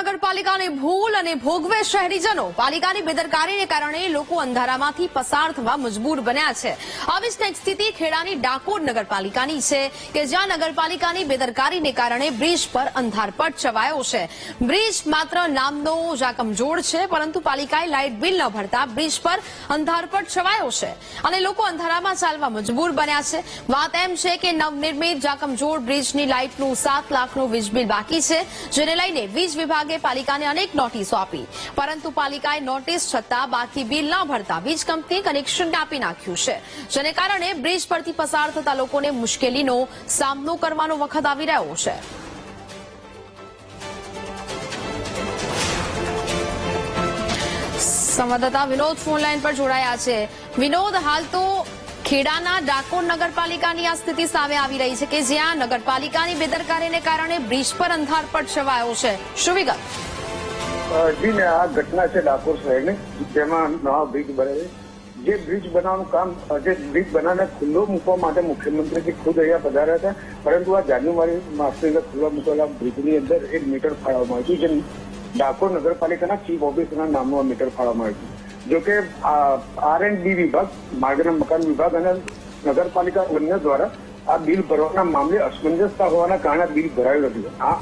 નગરપાલિકાની ભૂલ અને ભોગવે શહેરીજનો. પાલિકાની બેદરકારીને કારણે લોકો અંધારામાંથી પસાર થવા મજબૂર બન્યા છે. આવી જ સ્થિતિ ખેડાની ડાકોર નગરપાલિકાની છે કે જ્યાં નગરપાલિકાની બેદરકારીને કારણે બ્રિજ પર અંધારપટ છવાયો છે. બ્રિજ માત્ર નામનો જાકમજોડ છે, પરંતુ પાલિકાએ લાઇટ બિલ ન ભરતા બ્રિજ પર અંધારપટ છવાયો છે. અને લોકો અંધારામાં ચાલવા મજબૂર બન્યા છે. વાત એમ છે કે નવનિર્મિત જાકમજોડ બ્રિજની લાઇટનું સાત લાખનું વીજ બિલ બાકી છે, જેને લઈને વીજ વિભાગે પાલિકાને અનેક નોટિસો આપી. પરંતુ પાલિકાએ નોટિસ છતાં બાકી બિલ ન ભરતા વીજ કંપની કનેક્શન કાપી નાખ્યું છે. જેને કારણે બ્રિજ પરથી પસાર થતા લોકોને મુશ્કેલીનો સામનો કરવાનો વખત આવી રહ્યો છે. સંવાદદાતા વિનોદ ફોન લાઈન પર જોડાયા છે. વિનોદ, હાલ તો ખેડાના ડાકોર નગરપાલિકાની આ સ્થિતિ સામે આવી રહી છે કે જ્યાં નગરપાલિકાની બેદરકારીને કારણે બ્રિજ પર અંધારપટ છવાયો છે. શું વિગત? જી ને, આ ઘટના છે ડાકોર શહેરની, જેમાં નવા બ્રિજ બને છે. જે બ્રિજ બનાવવાનું કામ જે બ્રિજ બનાવને ખુલ્લો મૂકવા માટે મુખ્યમંત્રીજી ખુદ અહીંયા પધાર્યા હતા. પરંતુ આ જાન્યુઆરી માસની અંદર ખુલ્લા મૂકેલા બ્રિજની અંદર એક મીટર ફાળવવામાં આવ્યું જે ડાકોર નગરપાલિકાના ચીફ ઓફિસરના નામનું આ મીટર ફાળવવામાં આવ્યું જો કે આર એન્ડ બી વિભાગ માર્ગ અને મકાન વિભાગ અને નગરપાલિકા બંને દ્વારા આ બિલ ભરવાના મામલે અસમંજસતા હોવાના કારણે બિલ ભરાયું નથી આ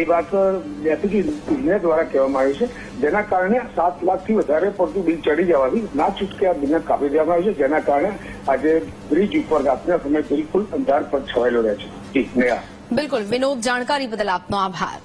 એ વાત ડેપ્યુટી ઇજનેર દ્વારા કહેવામાં આવી છે જેના કારણે સાત લાખથી વધારે પડતું બિલ ચડી જવાથી ના છૂટકે આ બિલને કાપી દેવામાં આવ્યું છે, જેના કારણે આજે બ્રિજ ઉપર રાતના સમય બિલકુલ અંધાર પર છવાયેલો રહે છે. બિલકુલ, વિનોદ જાણકારી બદલ આપનો આભાર.